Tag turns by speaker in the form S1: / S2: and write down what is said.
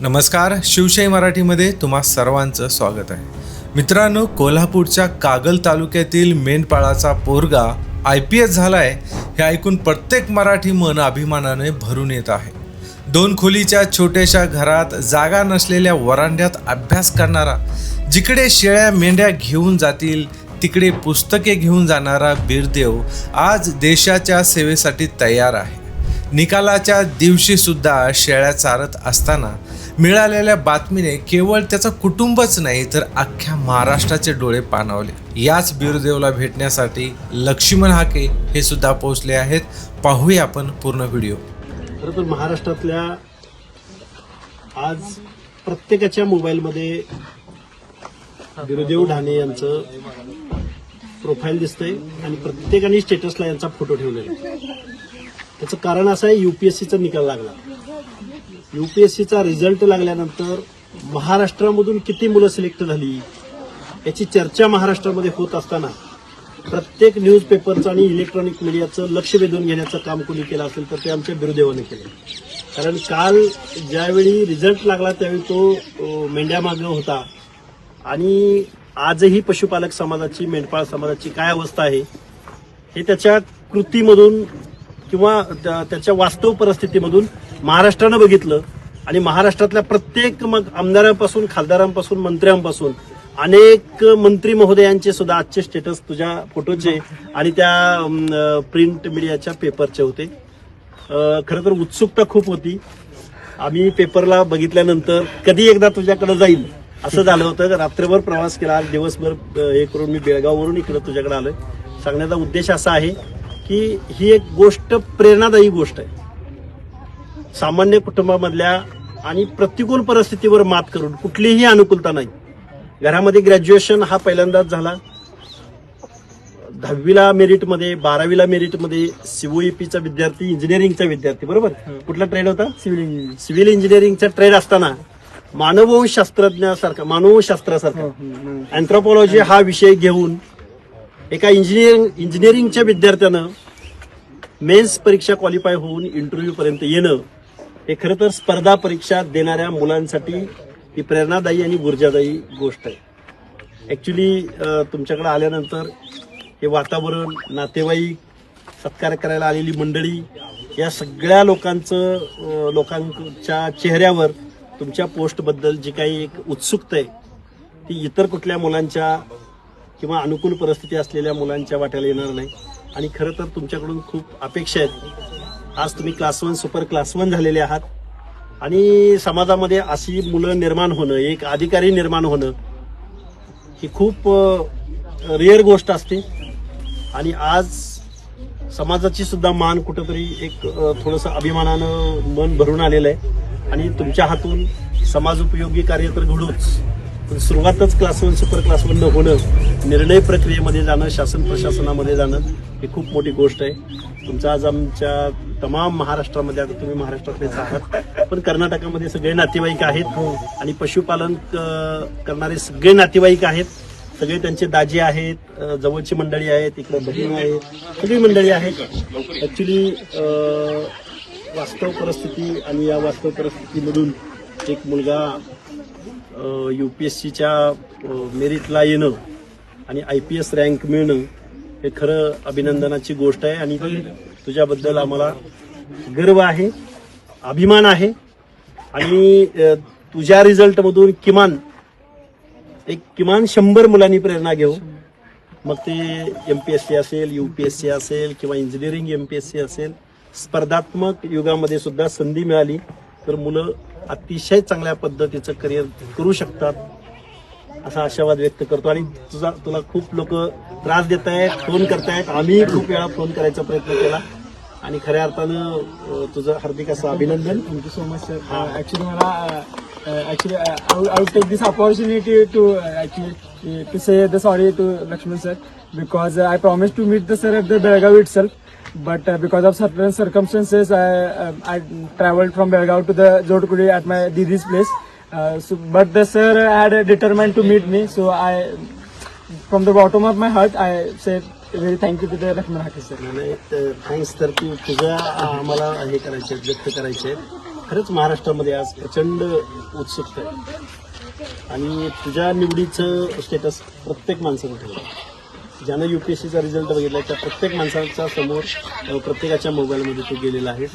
S1: नमस्कार शिवशाही मराठीमध्ये तुम्हा सर्वांचं स्वागत आहे. मित्रांनो कोल्हापूरच्या कागल तालुक्यातील मेंढपाळाचा पोरगा आय पी एस झाला आहे हे ऐकून प्रत्येक मराठी मन अभिमानाने भरून येत आहे. दोन खोलीच्या छोट्याशा घरात जागा नसलेल्या वरांड्यात अभ्यास करणारा जिकडे शेळ्या मेंढ्या घेऊन जातील तिकडे पुस्तके घेऊन जाणारा बीरदेव आज देशाच्या सेवेसाठी तयार आहे. निकालाच्या दिवशीसुद्धा शेळ्या चारत असताना मिळालेल्या बातमीने केवळ त्याचं कुटुंबच नाही तर अख्ख्या महाराष्ट्राचे डोळे पाणावले. याच बिरुदेवला भेटण्यासाठी लक्ष्मण हाके हे सुद्धा पोहोचले आहेत. पाहूया आपण पूर्ण व्हिडिओ.
S2: खरं तर महाराष्ट्रातल्या आज प्रत्येकाच्या मोबाईलमध्ये बिरुदेव ढाणे यांचं प्रोफाईल दिसतंय आणि प्रत्येकाने स्टेटसला यांचा फोटो ठेवलेला आहे. त्याचं कारण असं आहे युपीएससीचा निकाल लागला. युपीएससीचा रिझल्ट लागल्यानंतर महाराष्ट्रामधून किती मुलं सिलेक्ट झाली याची चर्चा महाराष्ट्रामध्ये होत असताना प्रत्येक न्यूजपेपरचं आणि इलेक्ट्रॉनिक मीडियाचं लक्ष वेधून घेण्याचं काम कोणी केलं असेल तर ते आमच्या बिरुदेवाने केलं. कारण काल ज्यावेळी रिझल्ट लागला त्यावेळी तो मेंढ्यामागं होता. आणि आजही पशुपालक समाजाची मेंढपाळ समाजाची काय अवस्था आहे हे त्याच्या कृतीमधून किंवा त्या- त्याच्या वास्तव परिस्थितीमधून महाराष्ट्रानं बघितलं. आणि महाराष्ट्रातल्या प्रत्येक मग आमदारांपासून खासदारांपासून मंत्र्यांपासून अनेक मंत्री महोदयांचे सुद्धा आजचे स्टेटस तुझ्या फोटोचे आणि त्या प्रिंट मीडियाच्या पेपरचे होते. खरं तर उत्सुकता खूप होती. आम्ही पेपरला बघितल्यानंतर कधी एकदा तुझ्याकडे जाईल असं झालं होतं. रात्रभर प्रवास केला. आज दिवसभर हे करून मी बेळगाववरून इकडं तुझ्याकडे आलोय. सांगण्याचा उद्देश असा आहे की ही एक गोष्ट प्रेरणादायी गोष्ट आहे. सामान्य कुटुंबामधल्या आणि प्रतिकूल परिस्थितीवर मात करून कुठलीही अनुकूलता नाही. घरामध्ये ग्रॅज्युएशन हा पहिल्यांदाच झाला. दहावीला मेरिटमध्ये बारावीला मेरिटमध्ये सीओईपीचा विद्यार्थी इंजिनिअरिंगचा विद्यार्थी बरोबर? कुठला ट्रेड होता?
S3: सिव्हिल इंजिनिअरिंग
S2: सिव्हिल इंजिनिअरिंगचा ट्रेड असताना मानववंश शास्त्रज्ञासारखा मानवशास्त्रासारखा. अँथ्रोपॉलॉजी हा विषय घेऊन एका इंजिनिअरिंग इंजिनिअरिंगच्या विद्यार्थ्यानं मेन्स परीक्षा क्वालिफाय होऊन इंटरव्ह्यू पर्यंत येणं हे खरं तर स्पर्धा परीक्षा देणाऱ्या मुलांसाठी ही प्रेरणादायी आणि ऊर्जादायी गोष्ट आहे. ॲक्च्युली तुमच्याकडे आल्यानंतर हे वातावरण नातेवाईक सत्कार करायला आलेली मंडळी या सगळ्या लोकांचं लोकांच्या चेहऱ्यावर तुमच्या पोस्टबद्दल जी काही एक उत्सुकता आहे ती इतर कुठल्या मुलांच्या किंवा अनुकूल परिस्थिती असलेल्या मुलांच्या वाट्याला येणार नाही. आणि खरं तर तुमच्याकडून खूप अपेक्षा आहेत. आज तुम्ही class one super class one झालेले आहात. आणि समाजामध्ये अशी मुलं निर्माण होणं एक अधिकारी निर्माण होणं ही खूप रेअर गोष्ट असते. आणि आज समाजाची सुद्धा मान कुठंतरी एक थोडंसं अभिमानानं मन भरून आलेलं आहे. आणि तुमच्या हातून समाज उपयोगी कार्य तर घडूच. पण सुरुवातच class one super class one होणं निर्णय प्रक्रियेमध्ये जाणं शासन प्रशासनामध्ये जाणं ही खूप मोठी गोष्ट आहे. तुमचा आज आमच्या तमाम महाराष्ट्रामध्ये आता तुम्ही महाराष्ट्रातलेच आहात पण कर्नाटकामध्ये सगळे नातेवाईक आहेत आणि पशुपालन क- करणारे सगळे नातेवाईक आहेत. सगळे त्यांचे दाजी आहेत जवळची मंडळी आहेत इकडे बहीण आहेत सगळी मंडळी आहेत. ऍक्च्युली वास्तव परिस्थिती आणि या वास्तव परिस्थितीमधून एक मुलगा यू पी एस सीच्या मेरिटला येणं आणि आय पी एस रँक मिळणं हे खरं अभिनंदनाची गोष्ट आहे आणि तुझ्याबद्दल आम्हाला गर्व आहे अभिमान आहे. आणि तुझ्या रिझल्टमधून किमान एक किमान शंभर मुलांनी प्रेरणा घेऊ. मग ते एम पी एस सी असेल यू पी एस सी असेल किंवा engineering M P S C असेल स्पर्धात्मक युगामध्ये सुद्धा संधी मिळाली. तर मुलं अतिशय चांगल्या पद्धतीचं करिअर करू शकतात असा आशावाद व्यक्त करतो. आणि तुझा तुला खूप लोक त्रास देत आहेत फोन करतायत. आम्ही खूप वेळा फोन करायचा प्रयत्न केला. आणि खऱ्या अर्थानं तुझं हार्दिक असं अभिनंदन.
S3: Thank you so much sir actually मला actually I take this opportunity to actually to say the sorry to Laxman sir because I promise to meet the sir at the Belgaum itself but because of certain circumstances I I travel from Belgaum to the Jodkudi at my the this place but the sir add determent to meet me so I from the bottom of my heart I say very thank you you to the sir Hake
S2: thanks तर तू तुझ्या आम्हाला हे करायचे व्यक्त करायचे खरंच महाराष्ट्रामध्ये आज प्रचंड उत्सुकता आहे. आणि तुझ्या निवडीचं स्टेटस प्रत्येक माणसानं ठेवलं ज्यानं यू पी एस सीचा रिझल्ट बघितला त्या प्रत्येक माणसाच्या समोर प्रत्येकाच्या मोबाईलमध्ये तो गेलेला आहे.